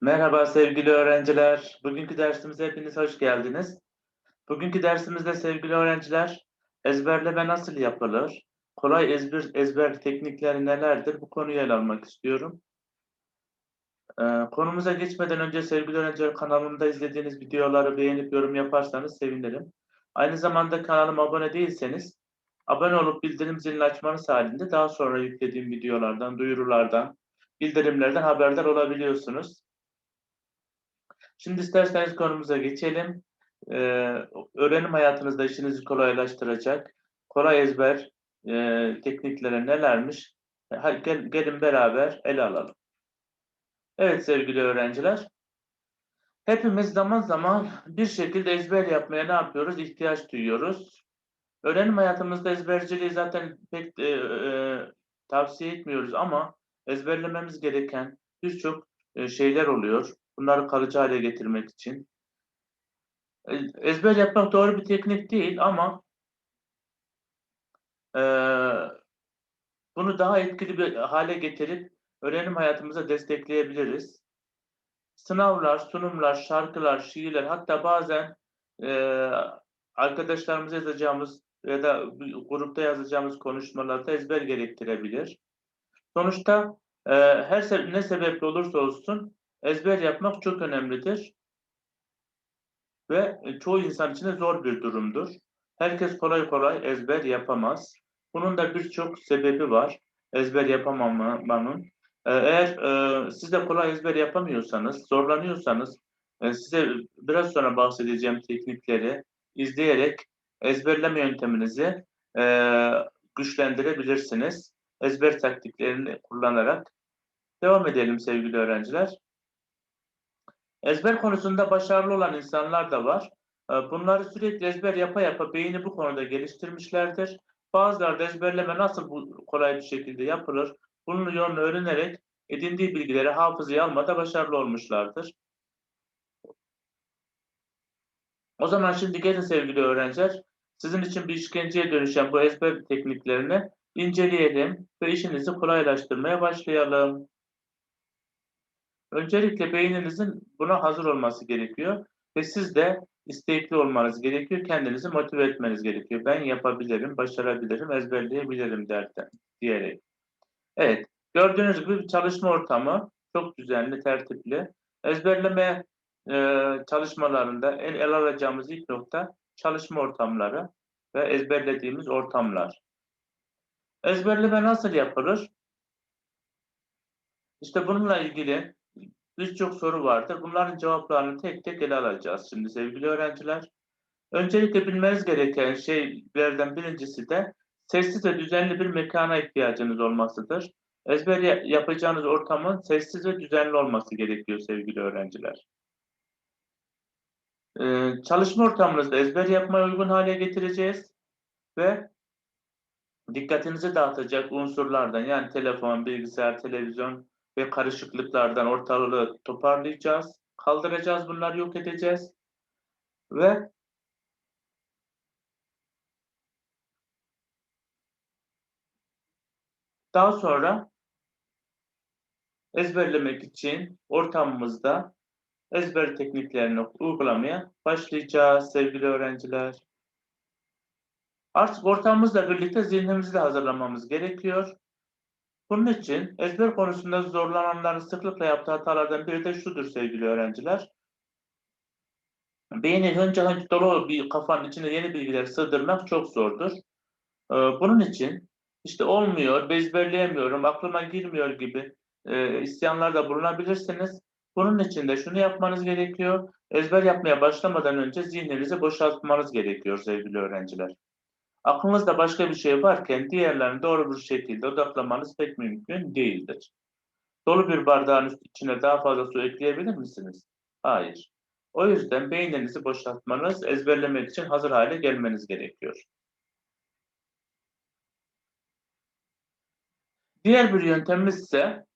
Merhaba sevgili öğrenciler. Bugünkü dersimize hepiniz hoş geldiniz. Bugünkü dersimizde sevgili öğrenciler, ezberleme nasıl yapılır? Kolay ezber, ezber teknikleri nelerdir? Bu konuyu ele almak istiyorum. Ee, konumuza geçmeden önce sevgili öğrenciler kanalımda izlediğiniz videoları beğenip yorum yaparsanız sevinirim. Aynı zamanda kanalıma abone değilseniz abone olup bildirim zilini açmanız halinde daha sonra yüklediğim videolardan, duyurulardan, bildirimlerden haberdar olabiliyorsunuz. Şimdi isterseniz konumuza geçelim. Ee, öğrenim hayatınızda işinizi kolaylaştıracak kolay ezber e, teknikleri nelermiş? Hadi gel, gelin beraber ele alalım. Evet sevgili öğrenciler. Hepimiz zaman zaman bir şekilde ezber yapmaya ne yapıyoruz? İhtiyaç duyuyoruz. Öğrenim hayatımızda ezberciliği zaten pek e, e, tavsiye etmiyoruz ama ezberlememiz gereken birçok e, şeyler oluyor. Bunları kalıcı hale getirmek için. E, Ezber yapmak doğru bir teknik değil ama e, bunu daha etkili bir hale getirip öğrenim hayatımıza destekleyebiliriz. Sınavlar, sunumlar, şarkılar, şiirler hatta bazen e, arkadaşlarımıza yazacağımız ya da grupta yazacağımız konuşmalarda ezber gerektirebilir. Sonuçta e, her se ne sebeple olursa olsun ezber yapmak çok önemlidir. Ve e, çoğu insan için de zor bir durumdur. Herkes kolay kolay ezber yapamaz. Bunun da birçok sebebi var. Ezber yapamamanın. E, eğer e, siz de kolay ezber yapamıyorsanız, zorlanıyorsanız e, size biraz sonra bahsedeceğim teknikleri izleyerek ezberleme yönteminizi e, güçlendirebilirsiniz. Ezber taktiklerini kullanarak. Devam edelim sevgili öğrenciler. Ezber konusunda başarılı olan insanlar da var. Ee, bunları sürekli ezber yapa yapa beyni bu konuda geliştirmişlerdir. Bazıları da ezberleme nasıl bu kolay bir şekilde yapılır, bunun yolunu öğrenerek edindiği bilgileri hafızaya almada başarılı olmuşlardır. O zaman şimdi gelin sevgili öğrenciler, sizin için bir işkenceye dönüşen bu ezber tekniklerini inceleyelim ve işinizi kolaylaştırmaya başlayalım. Öncelikle beyninizin buna hazır olması gerekiyor ve siz de istekli olmanız gerekiyor. Kendinizi motive etmeniz gerekiyor. Ben yapabilirim, başarabilirim, ezberleyebilirim derken diyerek. Evet, gördüğünüz gibi bir çalışma ortamı çok düzenli, tertipli. Ezberleme e, çalışmalarında en el alacağımız ilk nokta çalışma ortamları ve ezberlediğimiz ortamlar. Ezberleme nasıl yapılır? İşte bununla ilgili birçok soru vardır. Bunların cevaplarını tek tek ele alacağız şimdi sevgili öğrenciler. Öncelikle bilmeniz gereken şeylerden birincisi de sessiz ve düzenli bir mekana ihtiyacınız olmasıdır. Ezber yapacağınız ortamın sessiz ve düzenli olması gerekiyor sevgili öğrenciler. Ee, çalışma ortamınızda ezber yapmaya uygun hale getireceğiz ve dikkatinizi dağıtacak unsurlardan yani telefon, bilgisayar, televizyon, ve karışıklıklardan ortalığı toparlayacağız, kaldıracağız, bunları yok edeceğiz ve daha sonra ezberlemek için ortamımızda ezber tekniklerini uygulamaya başlayacağız sevgili öğrenciler. Artık ortamımızla birlikte zihnimizi de hazırlamamız gerekiyor. Bunun için ezber konusunda zorlananların sıklıkla yaptığı hatalardan biri de şudur sevgili öğrenciler. Beynin hınca hınç dolu bir kafanın içine yeni bilgiler sığdırmak çok zordur. Ee, bunun için işte olmuyor, ezberleyemiyorum, aklıma girmiyor gibi e, isyanlarda bulunabilirsiniz. Bunun için de şunu yapmanız gerekiyor. Ezber yapmaya başlamadan önce zihninizi boşaltmanız gerekiyor sevgili öğrenciler. Aklınızda başka bir şey varken diğerlerini doğru bir şekilde odaklamanız pek mümkün değildir. Dolu bir bardağın içine daha fazla su ekleyebilir misiniz? Hayır. O yüzden beyninizi boşaltmanız, ezberlemek için hazır hale gelmeniz gerekiyor. Diğer bir yöntemimiz ise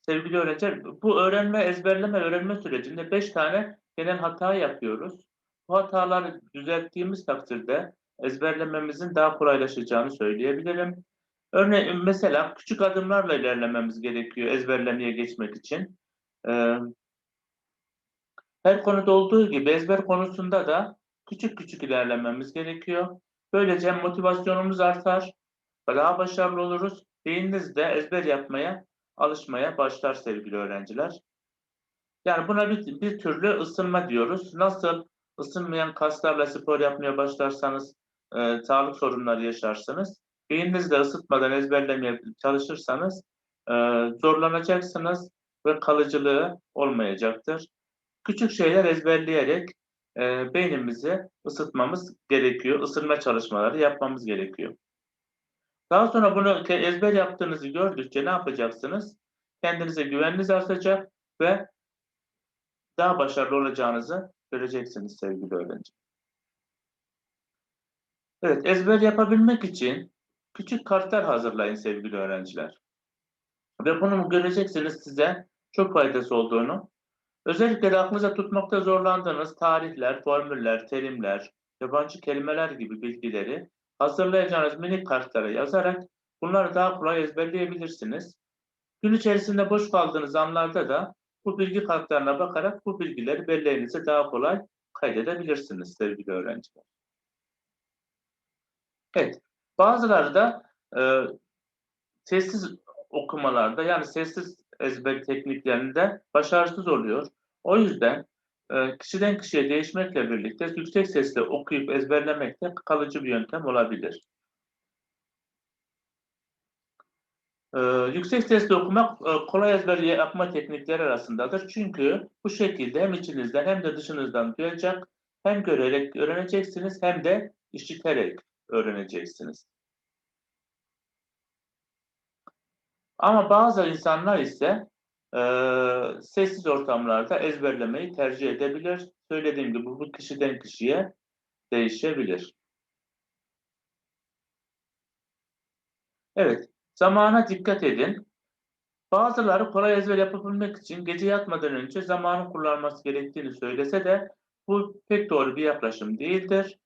sevgili öğrenciler, bu öğrenme, ezberleme, öğrenme sürecinde beş tane genel hata yapıyoruz. Bu hataları düzelttiğimiz takdirde ezberlememizin daha kolaylaşacağını söyleyebilirim. Örneğin mesela küçük adımlarla ilerlememiz gerekiyor ezberlemeye geçmek için. Ee, her konuda olduğu gibi ezber konusunda da küçük küçük ilerlememiz gerekiyor. Böylece motivasyonumuz artar daha başarılı oluruz. Beyniniz de ezber yapmaya, alışmaya başlar sevgili öğrenciler. Yani buna bir, bir türlü ısınma diyoruz. Nasıl ısınmayan kaslarla spor yapmaya başlarsanız e, sağlık sorunları yaşarsınız. Beyninizi de ısıtmadan ezberlemeye çalışırsanız e, zorlanacaksınız ve kalıcılığı olmayacaktır. Küçük şeyler ezberleyerek e, beynimizi ısıtmamız gerekiyor. Isınma çalışmaları yapmamız gerekiyor. Daha sonra bunu ezber yaptığınızı gördükçe ne yapacaksınız? Kendinize güveniniz artacak ve daha başarılı olacağınızı göreceksiniz sevgili öğrenci. Evet, ezber yapabilmek için küçük kartlar hazırlayın sevgili öğrenciler. Ve bunu göreceksiniz size çok faydası olduğunu. Özellikle de aklınıza tutmakta zorlandığınız tarihler, formüller, terimler, yabancı kelimeler gibi bilgileri hazırlayacağınız minik kartlara yazarak bunları daha kolay ezberleyebilirsiniz. Gün içerisinde boş kaldığınız anlarda da bu bilgi kartlarına bakarak bu bilgileri belleğinize daha kolay kaydedebilirsiniz sevgili öğrenciler. Evet, bazıları da e, sessiz okumalarda yani sessiz ezber tekniklerinde başarısız oluyor. O yüzden e, kişiden kişiye değişmekle birlikte yüksek sesle okuyup ezberlemek de kalıcı bir yöntem olabilir. Ee, yüksek sesle okumak e, kolay ezber yapma teknikleri arasındadır. Çünkü bu şekilde hem içinizden hem de dışınızdan duyacak, hem görerek öğreneceksiniz hem de işiterek öğreneceksiniz. Ama bazı insanlar ise e, sessiz ortamlarda ezberlemeyi tercih edebilir. Söylediğim gibi bu kişiden kişiye değişebilir. Evet, zamana dikkat edin. Bazıları kolay ezber yapabilmek için gece yatmadan önce zamanı kullanması gerektiğini söylese de bu pek doğru bir yaklaşım değildir.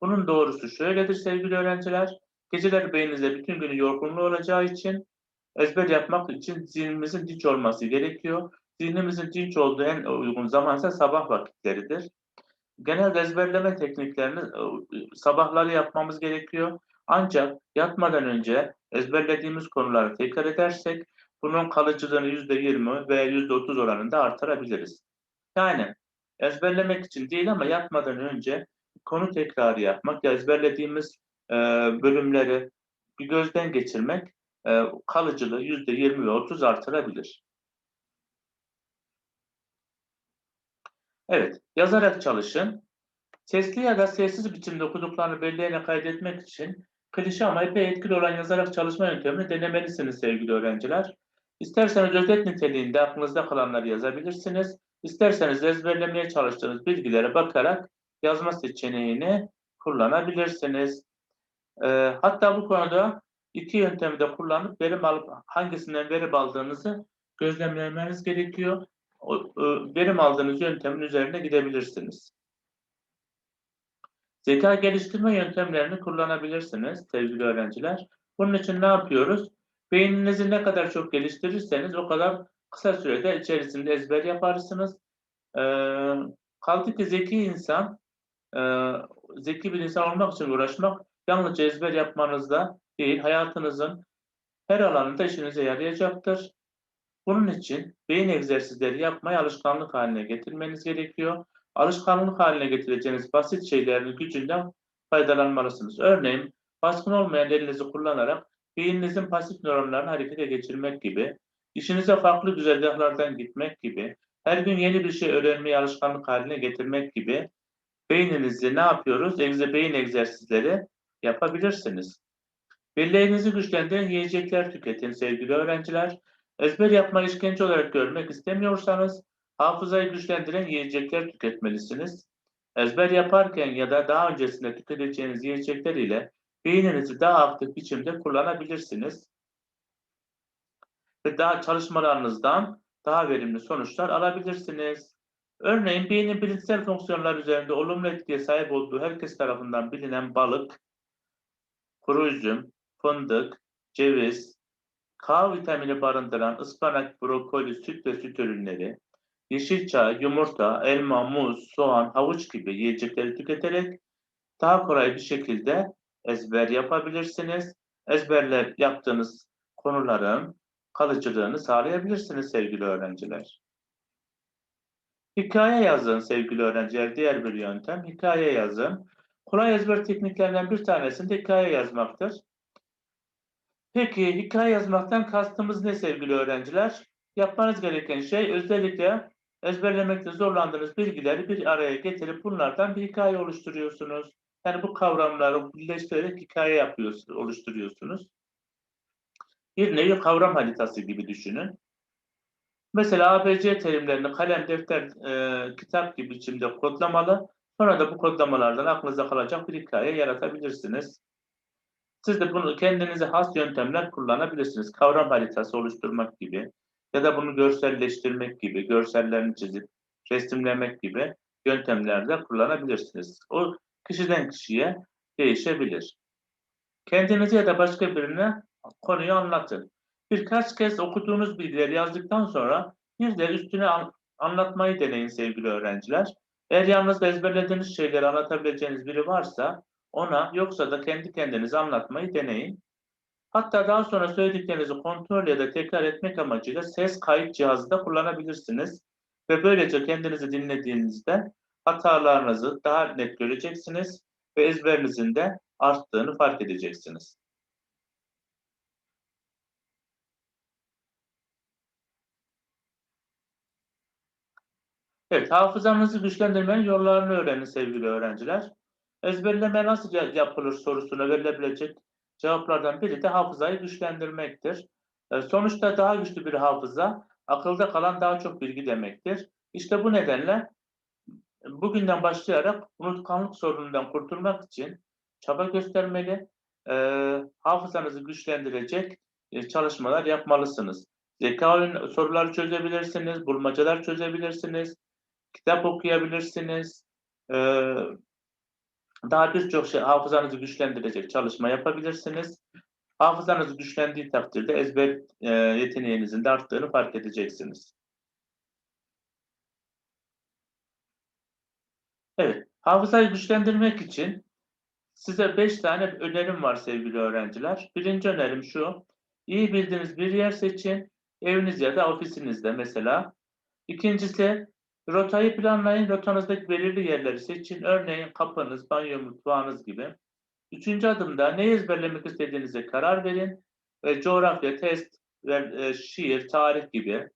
Bunun doğrusu şöyledir sevgili öğrenciler. Geceler beyninizde bütün günü yorgunluğu olacağı için ezber yapmak için zihnimizin dinç olması gerekiyor. Zihnimizin dinç olduğu en uygun zaman ise sabah vakitleridir. Genel ezberleme tekniklerini e, sabahları yapmamız gerekiyor. Ancak yatmadan önce ezberlediğimiz konuları tekrar edersek bunun kalıcılığını %20 veya %30 oranında artırabiliriz. Yani ezberlemek için değil ama yatmadan önce konu tekrarı yapmak, ezberlediğimiz e, bölümleri bir gözden geçirmek e, kalıcılığı %20 ve 30 artırabilir. Evet, yazarak çalışın. Sesli ya da sessiz biçimde okuduklarını belleğine kaydetmek için klişe ama epey etkili olan yazarak çalışma yöntemini denemelisiniz sevgili öğrenciler. İsterseniz özet niteliğinde aklınızda kalanları yazabilirsiniz. İsterseniz ezberlemeye çalıştığınız bilgilere bakarak yazma seçeneğini kullanabilirsiniz. E, hatta bu konuda iki yöntemi de kullanıp verim alıp hangisinden verim aldığınızı gözlemlemeniz gerekiyor. O, e, verim aldığınız yöntemin üzerine gidebilirsiniz. Zeka geliştirme yöntemlerini kullanabilirsiniz sevgili öğrenciler. Bunun için ne yapıyoruz? Beyninizi ne kadar çok geliştirirseniz o kadar kısa sürede içerisinde ezber yaparsınız. Ee, kaldı ki zeki insan e, zeki bir insan olmak için uğraşmak yalnızca ezber yapmanızda değil, hayatınızın her alanında işinize yarayacaktır. Bunun için beyin egzersizleri yapmayı alışkanlık haline getirmeniz gerekiyor. Alışkanlık haline getireceğiniz basit şeylerin gücünden faydalanmalısınız. Örneğin baskın olmayan elinizi kullanarak beyninizin pasif nöronlarını harekete geçirmek gibi, işinize farklı güzergahlardan gitmek gibi, her gün yeni bir şey öğrenmeyi alışkanlık haline getirmek gibi beyninizi ne yapıyoruz? Egze, beyin egzersizleri yapabilirsiniz. Belleğinizi güçlendiren yiyecekler tüketin sevgili öğrenciler. Ezber yapmayı işkence olarak görmek istemiyorsanız hafızayı güçlendiren yiyecekler tüketmelisiniz. Ezber yaparken ya da daha öncesinde tüketeceğiniz yiyecekler ile beyninizi daha aktif biçimde kullanabilirsiniz. Ve daha çalışmalarınızdan daha verimli sonuçlar alabilirsiniz. Örneğin beynin bilinçsel fonksiyonlar üzerinde olumlu etkiye sahip olduğu herkes tarafından bilinen balık, kuru üzüm, fındık, ceviz, K vitamini barındıran ıspanak, brokoli, süt ve süt ürünleri, yeşil çay, yumurta, elma, muz, soğan, havuç gibi yiyecekleri tüketerek daha kolay bir şekilde ezber yapabilirsiniz. Ezberler yaptığınız konuların kalıcılığını sağlayabilirsiniz sevgili öğrenciler. Hikaye yazın sevgili öğrenciler. Diğer bir yöntem hikaye yazın. Kolay ezber tekniklerinden bir tanesi de hikaye yazmaktır. Peki hikaye yazmaktan kastımız ne sevgili öğrenciler? Yapmanız gereken şey özellikle ezberlemekte zorlandığınız bilgileri bir araya getirip bunlardan bir hikaye oluşturuyorsunuz. Yani bu kavramları birleştirerek hikaye yapıyorsunuz, oluşturuyorsunuz. Bir nevi kavram haritası gibi düşünün. Mesela ABC terimlerini kalem, defter, e, kitap gibi biçimde kodlamalı. Sonra da bu kodlamalardan aklınıza kalacak bir hikaye yaratabilirsiniz. Siz de bunu kendinize has yöntemler kullanabilirsiniz. Kavram haritası oluşturmak gibi ya da bunu görselleştirmek gibi, görsellerini çizip resimlemek gibi yöntemlerde kullanabilirsiniz. O kişiden kişiye değişebilir. Kendinize ya da başka birine konuyu anlatın. Birkaç kez okuduğunuz bilgileri yazdıktan sonra bir de üstüne an anlatmayı deneyin sevgili öğrenciler. Eğer yalnız ezberlediğiniz şeyleri anlatabileceğiniz biri varsa ona yoksa da kendi kendinize anlatmayı deneyin. Hatta daha sonra söylediklerinizi kontrol ya da tekrar etmek amacıyla ses kayıt cihazı da kullanabilirsiniz. Ve böylece kendinizi dinlediğinizde hatalarınızı daha net göreceksiniz ve ezberinizin de arttığını fark edeceksiniz. Evet, hafızanızı güçlendirmenin yollarını öğrenin sevgili öğrenciler. Ezberleme nasıl yapılır sorusuna verilebilecek cevaplardan biri de hafızayı güçlendirmektir. E, sonuçta daha güçlü bir hafıza, akılda kalan daha çok bilgi demektir. İşte bu nedenle bugünden başlayarak unutkanlık sorunundan kurtulmak için çaba göstermeli, e, hafızanızı güçlendirecek e, çalışmalar yapmalısınız. Zeka soruları çözebilirsiniz, bulmacalar çözebilirsiniz, kitap okuyabilirsiniz, daha birçok şey hafızanızı güçlendirecek çalışma yapabilirsiniz. Hafızanız güçlendiği takdirde ezber e, yeteneğinizin de arttığını fark edeceksiniz. Evet, hafızayı güçlendirmek için size 5 tane önerim var sevgili öğrenciler. Birinci önerim şu, iyi bildiğiniz bir yer seçin, eviniz ya da ofisinizde mesela. İkincisi, Rotayı planlayın. Rotanızdaki belirli yerleri seçin. Örneğin kapınız, banyo, mutfağınız gibi. Üçüncü adımda ne ezberlemek istediğinize karar verin. Ve coğrafya, test, ve, e, şiir, tarih gibi.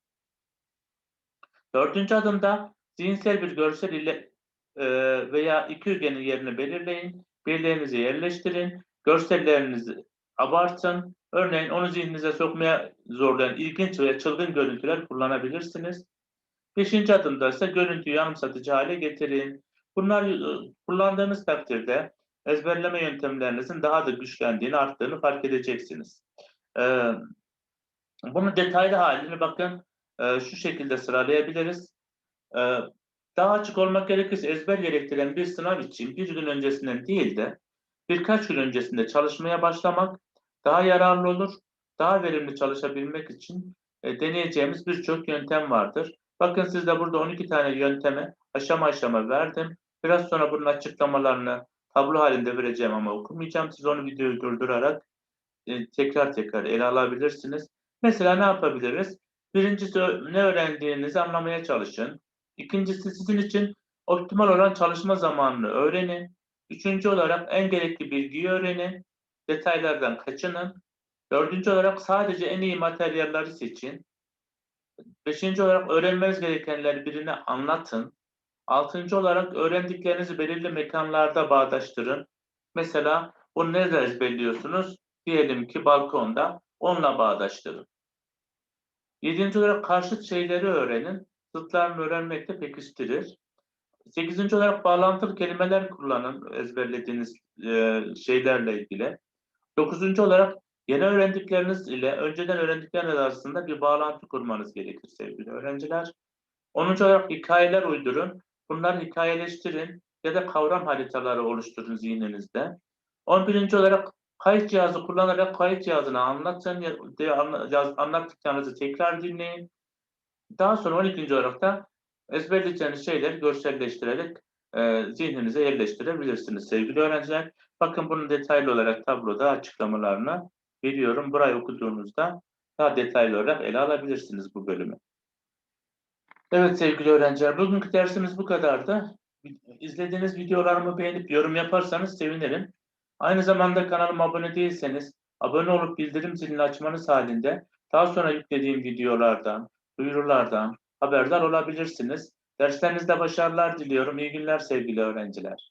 Dördüncü adımda zihinsel bir görsel ile e, veya iki ögenin yerini belirleyin. Birlerinizi yerleştirin. Görsellerinizi abartın. Örneğin onu zihninize sokmaya zorlayan ilginç veya çılgın görüntüler kullanabilirsiniz. Beşinci adımda ise görüntüyü anımsatıcı hale getirin. Bunlar e, kullandığınız takdirde ezberleme yöntemlerinizin daha da güçlendiğini, arttığını fark edeceksiniz. Ee, bunun detaylı halini bakın e, şu şekilde sıralayabiliriz. Ee, daha açık olmak gerekirse ezber gerektiren bir sınav için bir gün öncesinden değil de birkaç gün öncesinde çalışmaya başlamak daha yararlı olur. Daha verimli çalışabilmek için e, deneyeceğimiz birçok yöntem vardır. Bakın sizde burada 12 tane yöntemi aşama aşama verdim. Biraz sonra bunun açıklamalarını tablo halinde vereceğim ama okumayacağım. Siz onu videoyu durdurarak e, tekrar tekrar ele alabilirsiniz. Mesela ne yapabiliriz? Birincisi ne öğrendiğinizi anlamaya çalışın. İkincisi sizin için optimal olan çalışma zamanını öğrenin. Üçüncü olarak en gerekli bilgiyi öğrenin. Detaylardan kaçının. Dördüncü olarak sadece en iyi materyalleri seçin. Beşinci olarak öğrenmeniz gerekenleri birine anlatın. Altıncı olarak öğrendiklerinizi belirli mekanlarda bağdaştırın. Mesela bunu nerede ezberliyorsunuz? Diyelim ki balkonda onunla bağdaştırın. Yedinci olarak karşıt şeyleri öğrenin. Zıtlarını öğrenmek de pekiştirir. Sekizinci olarak bağlantılı kelimeler kullanın ezberlediğiniz e, şeylerle ilgili. Dokuzuncu olarak Yeni öğrendikleriniz ile önceden öğrendikleriniz arasında bir bağlantı kurmanız gerekir sevgili öğrenciler. 10. olarak hikayeler uydurun. Bunları hikayeleştirin ya da kavram haritaları oluşturun zihninizde. 11. olarak Kayıt cihazı kullanarak kayıt cihazını anlatın, anlattıklarınızı tekrar dinleyin. Daha sonra 12. olarak da ezberleyeceğiniz şeyleri görselleştirerek e, zihninize yerleştirebilirsiniz sevgili öğrenciler. Bakın bunun detaylı olarak tabloda açıklamalarını veriyorum. Burayı okuduğunuzda daha detaylı olarak ele alabilirsiniz bu bölümü. Evet sevgili öğrenciler, bugünkü dersimiz bu kadardı. İzlediğiniz videolarımı beğenip yorum yaparsanız sevinirim. Aynı zamanda kanalıma abone değilseniz, abone olup bildirim zilini açmanız halinde daha sonra yüklediğim videolardan, duyurulardan haberdar olabilirsiniz. Derslerinizde başarılar diliyorum. İyi günler sevgili öğrenciler.